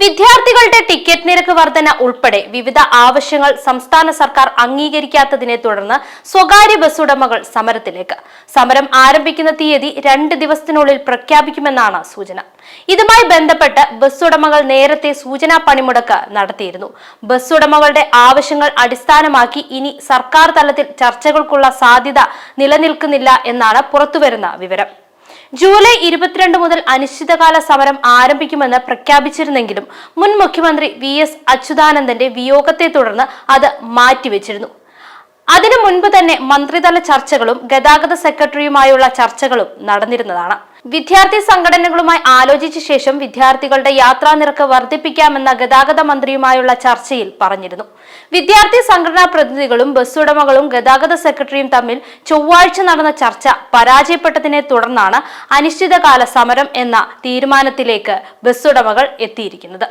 വിദ്യാർത്ഥികളുടെ ടിക്കറ്റ് നിരക്ക് വർധന ഉൾപ്പെടെ വിവിധ ആവശ്യങ്ങൾ സംസ്ഥാന സർക്കാർ അംഗീകരിക്കാത്തതിനെ തുടർന്ന് സ്വകാര്യ ബസ് ഉടമകൾ സമരത്തിലേക്ക്. സമരം ആരംഭിക്കുന്ന തീയതി രണ്ട് ദിവസത്തിനുള്ളിൽ പ്രഖ്യാപിക്കുമെന്നാണ് സൂചന. ഇതുമായി ബന്ധപ്പെട്ട് ബസ് ഉടമകൾ നേരത്തെ സൂചനാ പണിമുടക്ക് നടത്തിയിരുന്നു. ബസ് ഉടമകളുടെ ആവശ്യങ്ങൾ അടിസ്ഥാനമാക്കി ഇനി സർക്കാർ തലത്തിൽ ചർച്ചകൾക്കുള്ള സാധ്യത നിലനിൽക്കുന്നില്ല എന്നാണ് പുറത്തുവരുന്ന വിവരം. ജൂലൈ ഇരുപത്തിരണ്ട് മുതൽ അനിശ്ചിതകാല സമരം ആരംഭിക്കുമെന്ന് പ്രഖ്യാപിച്ചിരുന്നെങ്കിലും മുൻ മുഖ്യമന്ത്രി വി എസ് അച്യുതാനന്ദന്റെ വിയോഗത്തെ തുടർന്ന് അത് മാറ്റിവെച്ചിരുന്നു. അതിനു മുൻപ് തന്നെ മന്ത്രിതല ചർച്ചകളും ഗതാഗത സെക്രട്ടറിയുമായുള്ള ചർച്ചകളും നടന്നിരുന്നതാണ്. വിദ്യാർത്ഥി സംഘടനകളുമായി ആലോചിച്ച ശേഷം വിദ്യാർത്ഥികളുടെ യാത്രാ നിരക്ക് വർദ്ധിപ്പിക്കാമെന്ന ഗതാഗത മന്ത്രിയുമായുള്ള ചർച്ചയിൽ പറഞ്ഞിരുന്നു. വിദ്യാർത്ഥി സംഘടനാ പ്രതിനിധികളും ബസ് ഉടമകളും ഗതാഗത സെക്രട്ടറിയും തമ്മിൽ ചൊവ്വാഴ്ച നടന്ന ചർച്ച പരാജയപ്പെട്ടതിനെ തുടർന്നാണ് അനിശ്ചിതകാല സമരം എന്ന തീരുമാനത്തിലേക്ക് ബസ് ഉടമകൾ എത്തിയിരിക്കുന്നത്.